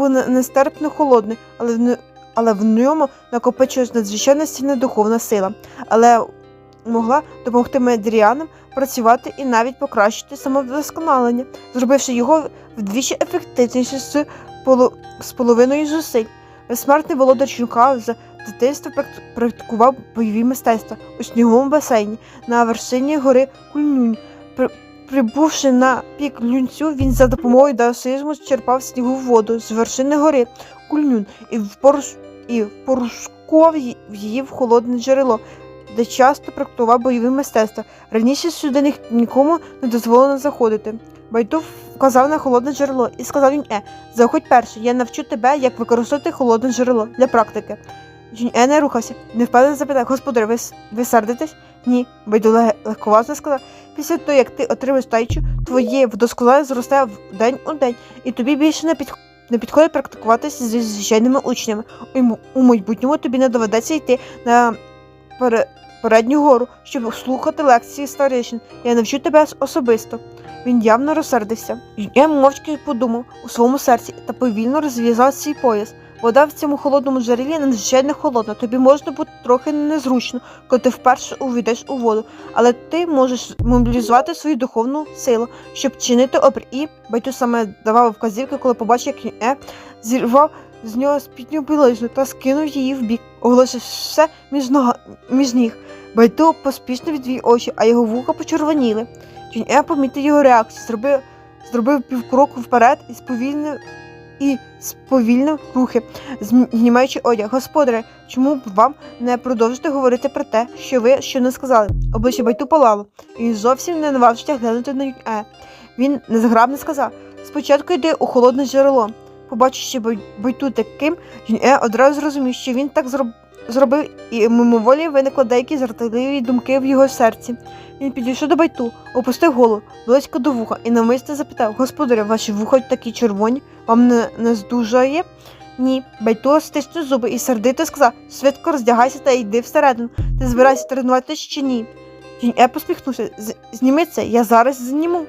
був нестерпно холодний, але в, але в ньому накопичилась надзвичайно сильна духовна сила, але могла допомогти медріанам працювати і навіть покращити самовдосконалення, зробивши його вдвічі ефективніше з, полу- з половиною зусиль. Безсмертний володар Чунка з дитинства практи- практикував бойові мистецтва у сніговому басейні на вершині гори Кульнюнь. При- Прибувши на пік люнцю, він за допомогою даосизму черпав снігову воду з вершини гори Кульнюн і, впоруш... і порушкував ї- її в холодне джерело, де часто практикував бойові мистецтва. Раніше сюди ні- нікому не дозволено заходити. Байту вказав на холодне джерело і сказав їм Е, заходь перший, я навчу тебе, як використовувати холодне джерело для практики. Е не рухався, невпевнено запитав, господар, ви, ви сердитесь? Ні, Байду лег- легковажно сказав. Після того, як ти отримаєш тайчу, твоє вдосконалення зросте в день у день, і тобі більше не, під... не підходить практикуватися зі звичайними учнями. У майбутньому тобі не доведеться йти на пере... передню гору, щоб слухати лекції старішин. Я навчу тебе особисто. Він явно розсердився. Я мовчки подумав у своєму серці та повільно розв'язав свій пояс. Вода в цьому холодному джерелі надзвичайно холодна. Тобі можна бути трохи незручно, коли ти вперше увійдеш у воду, але ти можеш мобілізувати свою духовну силу, щоб чинити опір. І Байту саме давав вказівки, коли побачив, як Е зірвав з нього спітню білизну та скинув її в бік, оголосив все між, нога... між ніг. Байту поспішно відвів очі, а його вуха почервоніли. Е помітив його реакцію, зробив, зробив півкроку вперед і сповільнив і сповільнив рухи, знімаючи одяг. Господаре, чому б вам не продовжити говорити про те, що ви що не сказали? Обличчя Байту палало, і він зовсім не наважився глянути на Е. Він незграбно сказав: спочатку йди у холодне джерело. Побачивши Бай- Байту таким, Е одразу зрозумів, що він так зроб... зробив, і мимоволі виникли деякі жартівливі думки в його серці. Він підійшов до байту, опустив голову близько до вуха і навмисне запитав: Господаря, ваші вуха такі червоні, вам не, не здужає? Ні. Байту стиснув зуби і сердито сказав: швидко роздягайся та йди всередину. Ти збираєшся тренуватися чи ні? Жінь-Е посміхнувся. «З- Зніми це, я зараз зніму.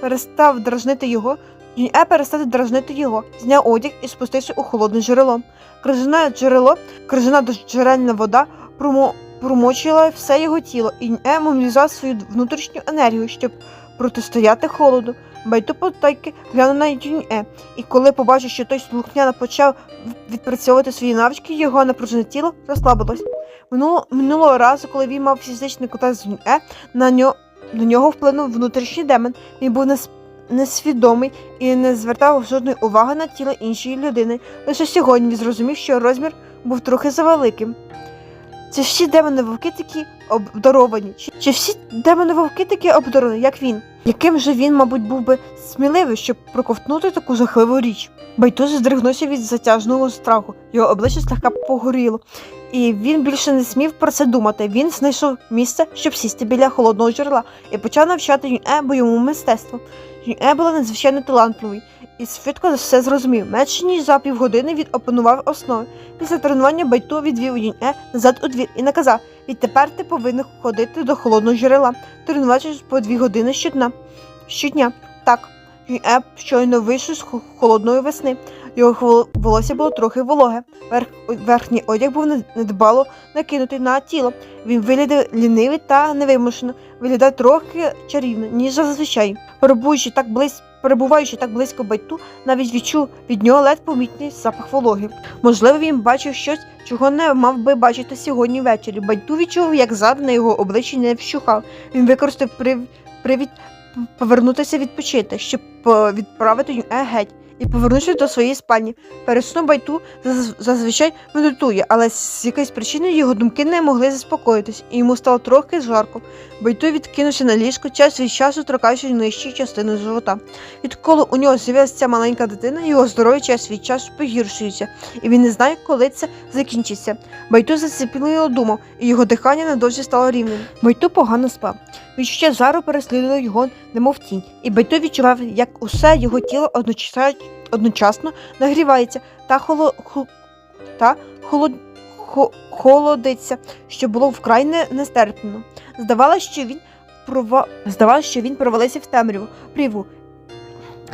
Перестав дражнити його. Жінь-Е перестав дражнити його, зняв одяг і спустився у холодне джерело. Крижане джерело, крижана джерельна вода промо промочила все його тіло, і Е мобілізував свою внутрішню енергію, щоб протистояти холоду. Байту потайки глянув на Е, і коли побачив, що той слухняно почав відпрацьовувати свої навички, його напружене тіло розслабилось. Минуло, минулого разу, коли він мав фізичний контакт з Е, на, нього, на нього вплинув внутрішній демон. Він був нес, несвідомий і не звертав жодної уваги на тіло іншої людини. Лише сьогодні він зрозумів, що розмір був трохи завеликим. Чи всі демони вовки такі обдаровані? Чи, чи всі демони вовки такі обдаровані, як він? Яким же він, мабуть, був би сміливий, щоб проковтнути таку жахливу річ? Байтуз здригнувся від затяжного страху, його обличчя слегка погоріло, і він більше не смів про це думати. Він знайшов місце, щоб сісти біля холодного джерела, і почав навчати Юн'е бойовому мистецтву. Юн'е була надзвичайно талантливий і швидко все зрозумів. Менше ніж за півгодини він опанував основи. Після тренування Байту відвів Юнье назад у двір і наказав: відтепер ти повинен ходити до холодного джерела, тренуватися по дві години щодня. Щодня. Так. Юн'е щойно вийшов з хо- холодної весни. Його волосся було трохи вологе. Верх... Верхній одяг був недбало накинутий на тіло. Він виглядав лінивий та невимушено, виглядав трохи чарівно, ніж зазвичай. Перебуваючи так близько, перебуваючи так близько байту, навіть відчув від нього ледь помітний запах вологи. Можливо, він бачив щось, чого не мав би бачити сьогодні ввечері. Байту відчув, як зад на його обличчі не вщухав. Він використав прив... привід повернутися відпочити, щоб відправити Юн'е геть. І повернувшись до своєї спальні. Перед сном Байту заз- зазвичай медитує, але з якоїсь причини його думки не могли заспокоїтись, і йому стало трохи жарко. Байту відкинувся на ліжко, час від часу торкаючи нижчі частини живота. Відколи у нього з'явилася ця маленька дитина, його здоров'я час від часу погіршується, і він не знає, коли це закінчиться. Байту заціпіло думав, і його дихання недовжі стало рівним. Байту погано спав. Відчуття жару переслідувало його, немов тінь, і Байту відчував, як усе його тіло одночасно, одночасно нагрівається та, холо, та холод, холодиться, що було вкрай не, нестерпно. Здавалося, що він прова... Здавалося, що він провалився в темряву, пріву.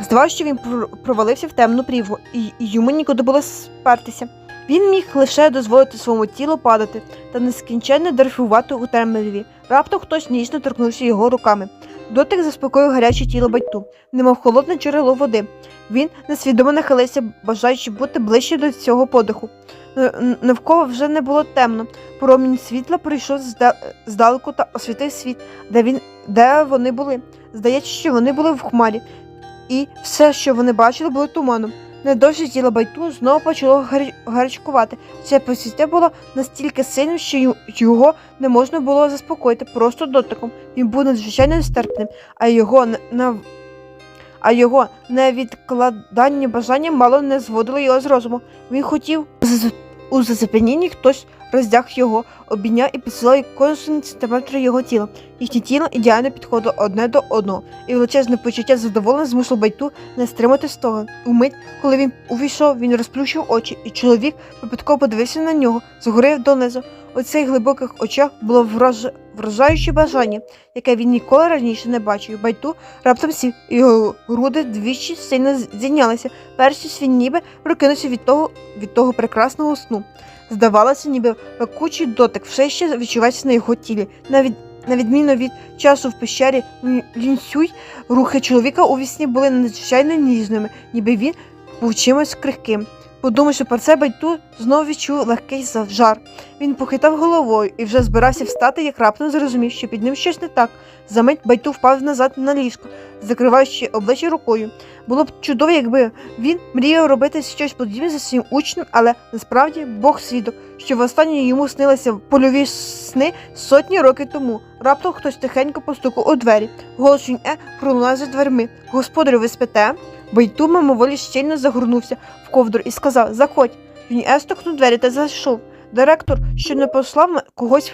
Здавалося, що він провалився в темну прірву, і йому нікуди було спертися. Він міг лише дозволити своєму тілу падати та нескінченно дрейфувати у темряві. Раптом хтось ніжно торкнувся його руками. Дотик заспокоїв гаряче тіло батьку, немов холодне джерело води. Він несвідомо нахилився, бажаючи бути ближче до цього подиху. Навколо вже не було темно. Промінь світла прийшов здалеку та освітив світ, де він де вони були. Здається, що вони були в хмарі, і все, що вони бачили, було туманом. Недовше тіло байту знову почало гарячкувати. Це почуття було настільки сильним, що його не можна було заспокоїти просто дотиком. Він був надзвичайно нестерпним, а його на а його невідкладання бажання мало не зводило його з розуму. Він хотів у зацепенінні хтось роздяг його, обійняв і поцілував кожен сантиметр його тіла. Їхнє тіло ідеально підходило одне до одного, і величезне почуття задоволення змусило байту не стримати стогон. Умить, коли він увійшов, він розплющив очі, і чоловік випадково подивився на нього, згорив донизу. У цих глибоких очах було враж... вражаюче бажання, яке він ніколи раніше не бачив. Байту раптом сів, і його груди двічі сильно зійнялися. Перший він ніби прокинувся від того, від того прекрасного сну. Здавалося, ніби пекучий дотик все ще відчувається на його тілі. Навіть на відміну від часу в пещері Лін- Лінсюй, рухи чоловіка у вісні були надзвичайно ніжними, ніби він був чимось крихким. Подумавши про це, Байту знову відчув легкий за- жар. Він похитав головою і вже збирався встати, як раптом зрозумів, що під ним щось не так. Замить Байту впав назад на ліжко, закриваючи обличчя рукою. Було б чудово, якби він мріяв робити щось подібне за своїм учнем, але насправді Бог свідок, що востаннє йому снилися польові сни сотні років тому. Раптом хтось тихенько постукав у двері. Голос Юнь-Е пролунав за дверми. Господарю, ви спите? Байту мимоволі щільно загорнувся в ковдру і сказав Заходь. Юнь-Е двері та зайшов. Директор, що не послав когось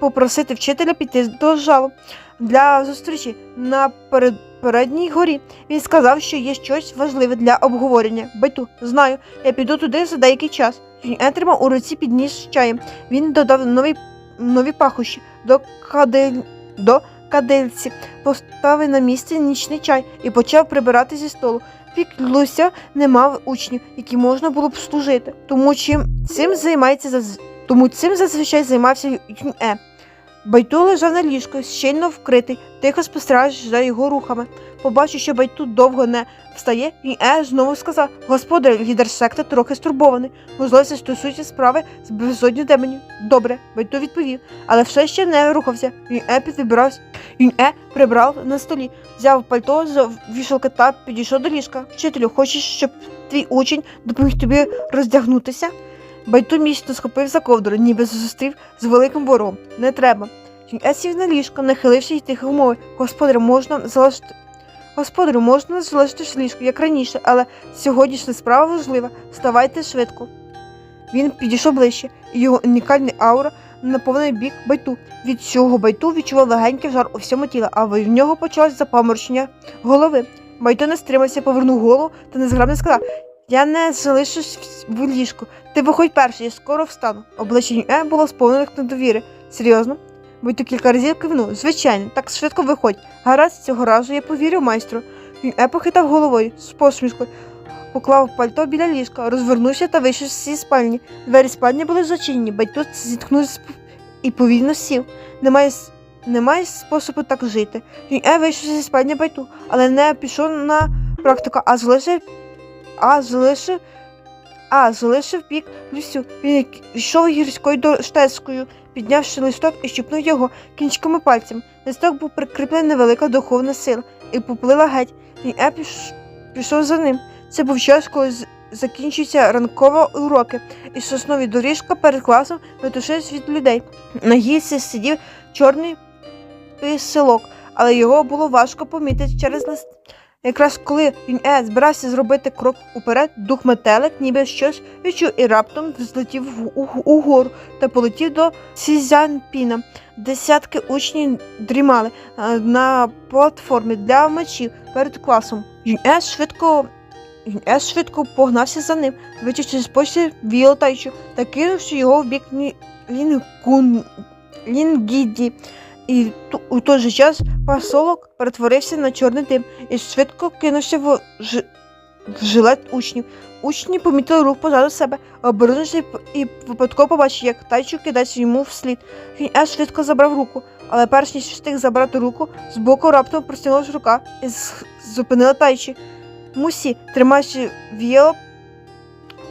попросити вчителя піти до жалу для зустрічі на перед... передній горі. Він сказав, що є щось важливе для обговорення. Байту, знаю, я піду туди за деякий час. Юнь-Е тримав у руці підніс чаєм. Він додав нові, нові пахощі до кадель... до кадильці, поставив на місці нічний чай і почав прибирати зі столу. Піклуся не мав учнів, які можна було б служити, тому чим цим займається заз... тому цим зазвичай займався Юнь-Е. Байту лежав на ліжку, щільно вкритий, тихо спостерігаючи за його рухами. Побачив, що Байту довго не встає, Юнь-Е знову сказав: Господар, лідер секти трохи стурбований. Можливо, стосується справи з безодню демонів. Добре, Байту відповів, але все ще не рухався. Юнь-Е підвібрався. Юнь-Е прибрав на столі, взяв пальто з вішалки та підійшов до ліжка. Вчителю, хочеш, щоб твій учень допоміг тобі роздягнутися? Байту міцно схопив за ковдру, ніби зустрів з великим ворогом. Не треба. Юнь-Е сів на ліжко, нахилився і тихо мовив. Господарю, можна залишити. Господарю, можна залишити ліжко, як раніше, але сьогоднішня справа важлива. Вставайте швидко. Він підійшов ближче, і його унікальний аура наповнив бік байту. Від цього байту відчував легенький жар у всьому тілі, а в нього почалось запаморочення голови. Байту не стримався, повернув голову та незграбно сказав: Я не залишусь в ліжку. Ти виходь перший, я скоро встану. Обличчя Юнь-Е було сповнених недовіри. Серйозно? Байту кілька разів кивнув. Звичайно, так швидко виходь. Гаразд, цього разу я повірю майстру. Юнь-Е похитав головою з посмішкою. Поклав пальто біля ліжка, розвернувся та вийшов з цієї спальні. Двері спальні були зачинені, батько зіткнувся і повільно сів. Немає, немає способу так жити. Юнь-Е вийшов зі спальні байту, але не пішов на практику, а залишив, а залишив, а залишив бік Люсю. Він йшов гірською дорожтецькою, піднявши листок і щупнув його кінчиками пальцем. Листок був прикріплений невелика духовна сила і поплила геть. Юнь-Е піш, пішов за ним. Це був час, коли закінчуються ранкові уроки, і соснові доріжка перед класом метушилась від людей. На гільці сидів чорний писилок, але його було важко помітити через лист. Якраз коли він е, збирався зробити крок уперед, дух метелик ніби щось відчув і раптом злетів в- у- угору та полетів до Сізянпіна. Десятки учнів дрімали е, на платформі для мечів перед класом. Юнь-Е швидко Ес швидко погнався за ним, вичистив з почти віотайчу та кинувши його в бік Лі- Лінгун... Лінгіді. І у той же час посолок перетворився на чорний дим і швидко кинувся в, ж... в жилет учнів. Учні помітили рух позаду себе, обернулися і випадково побачили, як тайчу кидається йому вслід. Він аж швидко забрав руку, але перш ніж встиг забрати руку, збоку раптом простягнулася рука і зупинила тайчі. Мусі, тримаючи віяло,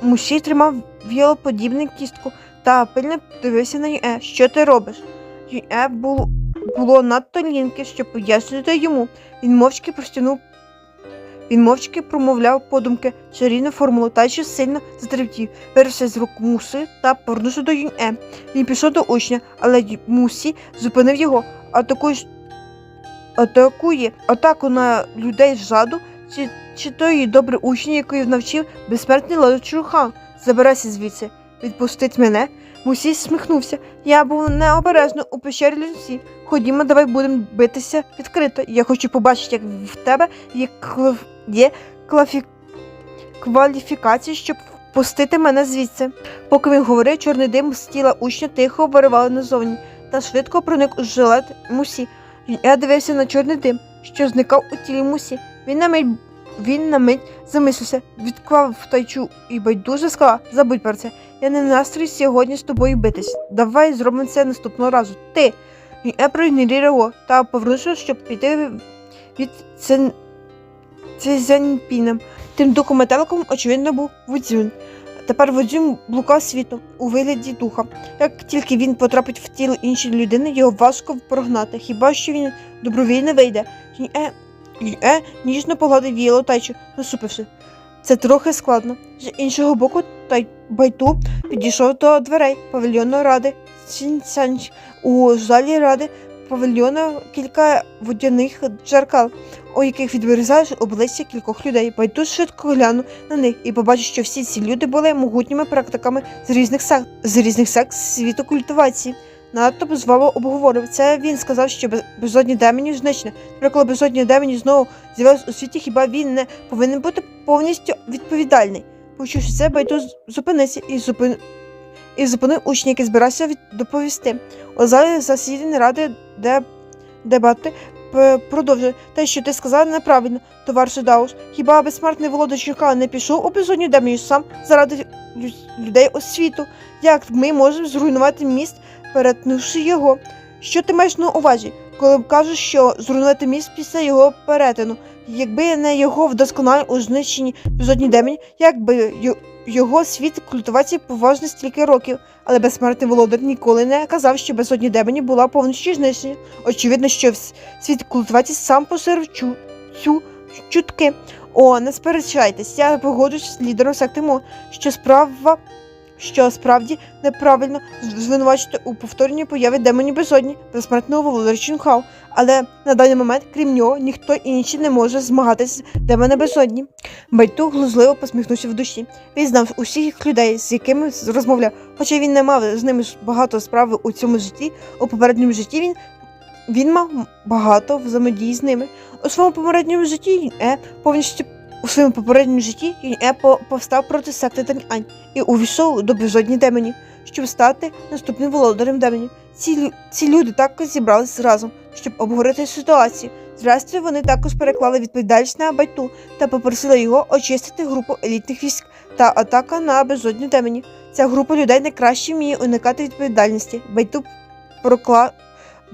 Мусі тримав віялоподібну кістку та пильно дивився на Юе. Що ти робиш? Юе було, було надто ліньке, щоб пояснити йому. Він мовчки простягнув. Він мовчки промовляв подумки чарівну формулу та ще сильно затремтів, вирвався з рук муси та повернувся до Юн'е. Він пішов до учня, але Мусі зупинив його. Атакує, атакує атаку на людей ззаду, чи, чи той добрий учень, який навчив безсмертний лодочу хан. Забирайся звідси, відпустить мене. Мусій сміхнувся. Я був необережно у пещері люсі. Ходімо, давай будемо битися відкрито. Я хочу побачити, як в тебе є, кл... є клафі... кваліфікації, щоб впустити мене звідси. Поки він говорив, чорний дим з тіла учня тихо виривали назовні та швидко проник у жилет мусі. Я дивився на чорний дим, що зникав у тілі мусі. Він на мить, він на мить замислився, відклав тайчу і байдуже сказав, забудь про це. Я не в настрої сьогодні з тобою битись. Давай зробимо це наступного разу. Ти. Він е проігнорував та повернувся, щоб піти від Цен... Цзяньпіном. Тим документалком, очевидно, був Вудзюн. Тепер Вудзюн блукав світом у вигляді духа. Як тільки він потрапить в тіло іншої людини, його важко прогнати. Хіба що він добровільно вийде? Е, е ніжно погладив віло тайчу, насупивши. Це трохи складно. З іншого боку, тай Байту підійшов до дверей павільйону ради Цінцянч. У залі ради павільйона кілька водяних джеркал, у яких відвирізаєш обличчя кількох людей. Байту швидко глянув на них і побачив, що всі ці люди були могутніми практиками з різних сект, з різних сект світу культивації. Надто звало обговорив. Це він сказав, що безодні демонів знищено. Тепер, коли безодні демонів знову з'явилось у світі, хіба він не повинен бути повністю відповідальний? Почувши це, Байту з- зупинився і зупин... і зупинив учня, який збирався від... доповісти. У залі засідання ради, де дебати продовжує. Те, що ти сказав, неправильно, товаришу Дауш. Хіба безсмертний володар Чука не пішов у безодню демонів сам заради людей освіту? Як ми можемо зруйнувати міст, перетнувши його? Що ти маєш на увазі, коли кажеш, що зруйнувати міст після його перетину? Якби не його вдосконалення у знищенні безодні демонів, як би його світ культивації поважний стільки років, але безсмертний володар ніколи не казав, що безодні демонів була повністю знищена. Очевидно, що світ культивації сам посерв чу, цю чутки. О, не сперечайтесь, я погоджуюсь з лідером секти Мо, що справа, що справді неправильно звинувачити у повторенні появи демонів безодні безсмертного володаря Чунхау. Але на даний момент, крім нього, ніхто інший не може змагатися з демони безодні. Байту глузливо посміхнувся в душі. Він знав усіх людей, з якими розмовляв, хоча він не мав з ними багато справи у цьому житті. У попередньому житті він, він мав багато взаємодії з ними. У своєму попередньому житті е повністю у своєму попередньому житті він е повстав проти секти Таньань і увійшов до безодні демонів, щоб стати наступним володарем демонів. Ці, ці люди також зібрались разом, щоб обговорити ситуацію. Зрештою, вони також переклали відповідальність на Байту та попросили його очистити групу елітних військ та атака на безодню демонів. Ця група людей найкраще вміє уникати відповідальності. Байту прокла...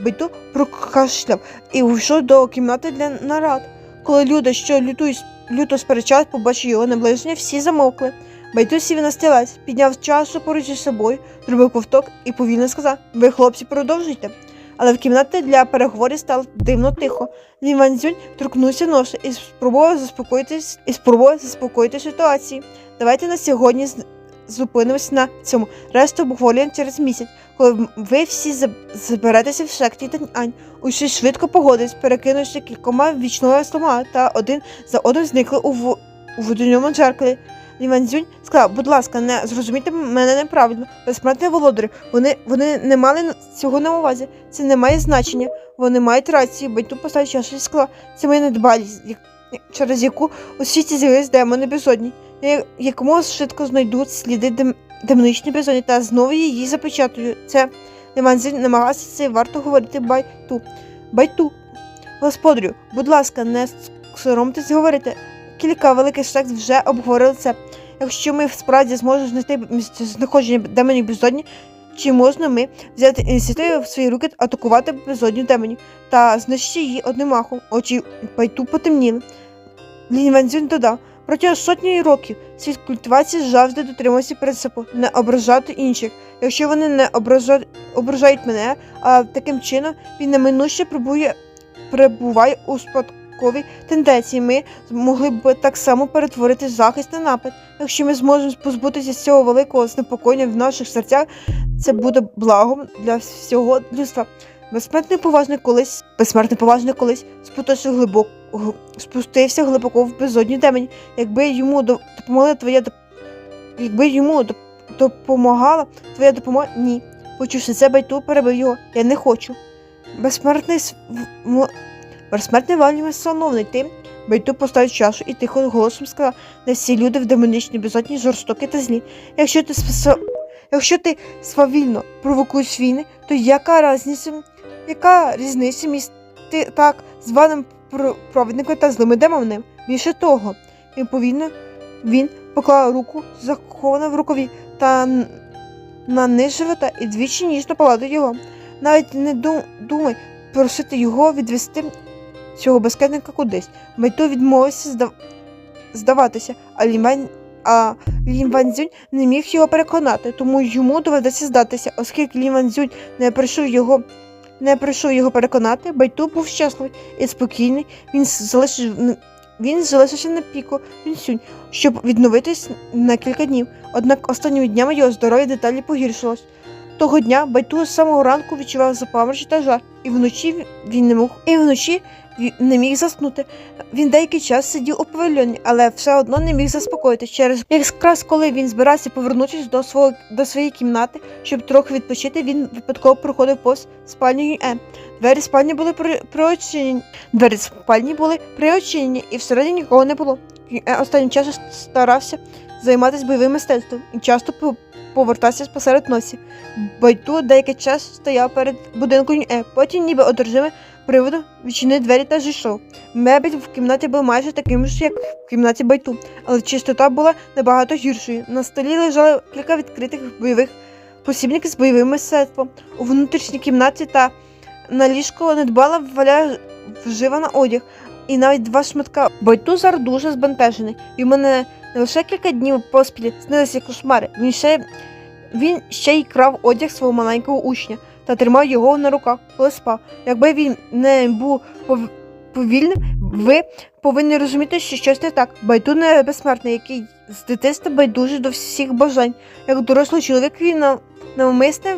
Байту прокашляв і увійшов до кімнати для нарад. Коли люди, що лютують, люто сперечались, побачив його наближення, всі замовкли. Байту сів на стілець, підняв чашу поруч із собою, зробив ковток і повільно сказав: Ви, хлопці, продовжуйте. Але в кімнаті для переговорів стало дивно тихо. Лін Ванзюнь торкнувся носа і спробував заспокоїтись і спробував заспокоїти ситуацію. Давайте на сьогодні зупинимось на цьому. Решту обговорюємо через місяць, коли ви всі зберетеся в шекті Таньань. Усі швидко погодились, перекинувши кількома вічними слова та один за одним зникли у, в... у водяному джеркалі. Лін Ванзюнь сказав, будь ласка, не зрозумійте мене неправильно. Безсмертні володарі, вони, вони не мали цього на увазі. Це не має значення. Вони мають рацію, Байту поставив чашу сказав, це моя недбалість, через яку у світі з'явились демони безодні. Якомога швидко знайдуть сліди дем... демоничні безодні та знову її запечатую. Це Ліманзін намагався це варто говорити байту. Байту. Господарю, будь ласка, не соромтесь говорити. Кілька великих сект вже обговорили це. Якщо ми справді зможемо знайти місце знаходження демонів безодні, чи можна ми взяти ініціативу в свої руки атакувати безодню демонів та знищити її одним махом? Очі байту потемніли. Лінванзюн додав. Протягом сотні років світ культивації завжди дотримувався принципу не ображати інших. Якщо вони не ображають, мене, а таким чином він неминуще пробує, перебуває у спадковій тенденції. Ми могли б так само перетворити захист на напад. Якщо ми зможемо позбутися цього великого знепокоєння в наших серцях, це буде благом для всього людства. Безсмертний поважний колись, безсмертний поважний колись спустився глибоко, спустився глибоко в безодню темені. Якби йому допомогла твоя якби йому допомагала твоя допомога, ні. Почувши це, байту перебив його. Я не хочу. Безсмертний безсмертний вельми шановний ти. Байту поставив чашу і тихо голосом сказав, не всі люди в демонічній безодні жорстокі та злі. Якщо ти спаса... Якщо ти свавільно провокуєш війни, то яка різниця, яка різниця між ти так званим про- провідником та злими демонами? Більше того, він повільно він поклав руку, заховану в рукаві, та на живота і двічі ніжно погладив його. Навіть не дум, думай просити його відвести цього безкетника кудись. Байту відмовився здав... здаватися, а Лімань а Лін Ванзюнь не міг його переконати, тому йому доведеться здатися, оскільки Лін Ванзюнь не прийшов його. Не прийшов його переконати, Байту був щасливий і спокійний. Він залишив він залишився на піку Юнсюнь, щоб відновитись на кілька днів. Однак останніми днями його здоров'я деталі погіршилось. Того дня Байту з самого ранку відчував запаморочі та жар, і вночі він не мог і вночі не міг заснути. Він деякий час сидів у павільйоні, але все одно не міг заспокоїтися. Через якраз коли він збирався повернутися до свого до своєї кімнати, щоб трохи відпочити, він випадково проходив повз спальню Юнь-Е. Двері спальні були при, приочинені. Двері спальні були приочинені, і всередині нікого не було. Юнь-Е останнім часом старався займатися бойовим мистецтвом і часто по- повертався посеред носі. Байту деякий час стояв перед будинком Юнь-Е, потім ніби одержимий приводу відчинив двері та зійшов. Мебель в кімнаті була майже таким ж, як в кімнаті байту, але чистота була набагато гіршою. На столі лежало кілька відкритих бойових посібників з бойовим мистецтвом. У внутрішній кімнаті та на ліжко недбала валя вживана одяг, і навіть два шматка. Байту зараз дуже збентежений. Йому не, не лише кілька днів поспіль снилися кошмари. Він ще, він ще й крав одяг свого маленького учня та тримав його на руках, коли спав. Якби він не був повільним, ви повинні розуміти, що щось не так. Байду не безсмертний, який з дитинства байдужий до всіх бажань. Як дорослий чоловік він навмисне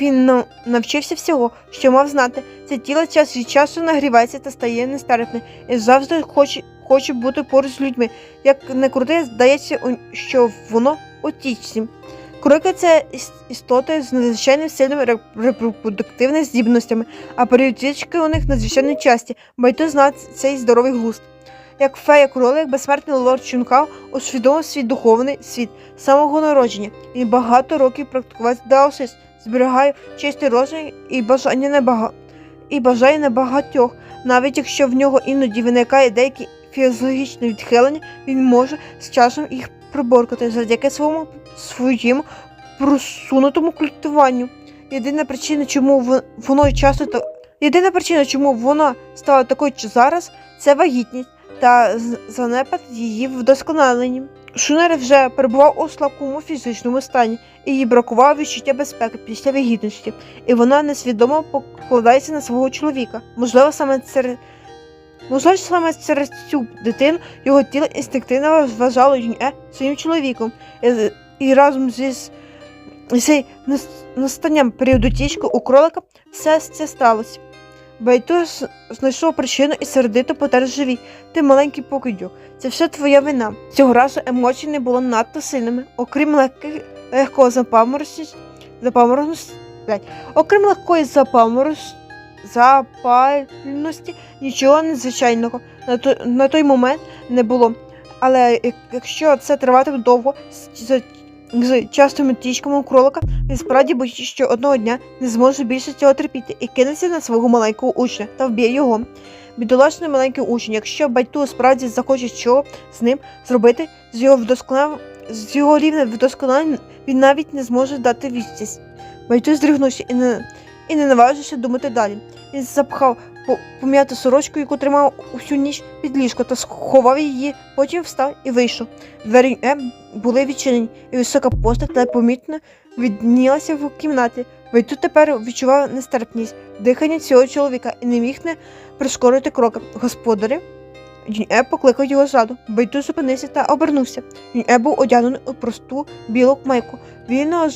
він навчився всього, що мав знати. Це тіло час від часу нагрівається та стає нестерпне, і завжди хоче, хоче бути поруч з людьми. Як не крути, здається, що воно отічні. Крики це іс- істоти з надзвичайно сильними репродуктивними здібностями, а періодички у них надзвичайно часті, бо знає цей здоровий глузд. Як фея кролик, безсмертний лорд Чункао усвідомив свій духовний світ з самого народження. Він багато років практикував даосизм, зберігає чистий розум і бажання небага... і бажає небагатьох. Навіть якщо в нього іноді виникає деякі фізіологічні відхилення, він може з часом їх приборкати завдяки своєму своєму просунутому культуванню. Єдина причина, чому воно часто єдина причина, чому вона стала такою зараз, це вагітність та занепад її вдосконаленні. Шунер вже перебував у слабкому фізичному стані, і їй бракувало відчуття безпеки після вагітності, і вона несвідомо покладається на свого чоловіка. Можливо, саме через Можливо, саме через цю дитину його тіло інстинктивно вважало Юнь-Е своїм чоловіком. І, і разом зі с- настанням періоду тічки у кролика все це сталося. Байту з- знайшов причину і сердито потер живі. Ти маленький покидьок. Це все твоя вина. Цього разу емоції не було надто сильними, окрім легких, легкого запаморочності, запаморочності, окрім легкої запаморочності, запальності, нічого незвичайного на той, на той момент не було. Але якщо це триватиме довго, з- з частими тічками у кролика, він справді боїться, що одного дня не зможе більше цього терпіти і кинеться на свого маленького учня та вб'є його. Бідолашний маленький учень, якщо батько справді захоче що з ним зробити, з його вдосконал... з його рівня вдосконалення він навіть не зможе дати відсість. Байту здригнувся і не, і не наважився думати далі. Він запхав по- пом'яту сорочку, яку тримав усю ніч під ліжко, та сховав її, потім встав і вийшов. Двері М були відчинені, і висока постать непомітно віднілася в кімнаті. Байту тепер відчував нестерпність дихання цього чоловіка і не міг не прискорити кроки. Господарі. Джін-Е покликав його ззаду. Байту зупинився та обернувся. Джін-Е був одягнений у просту білу майку. Вільно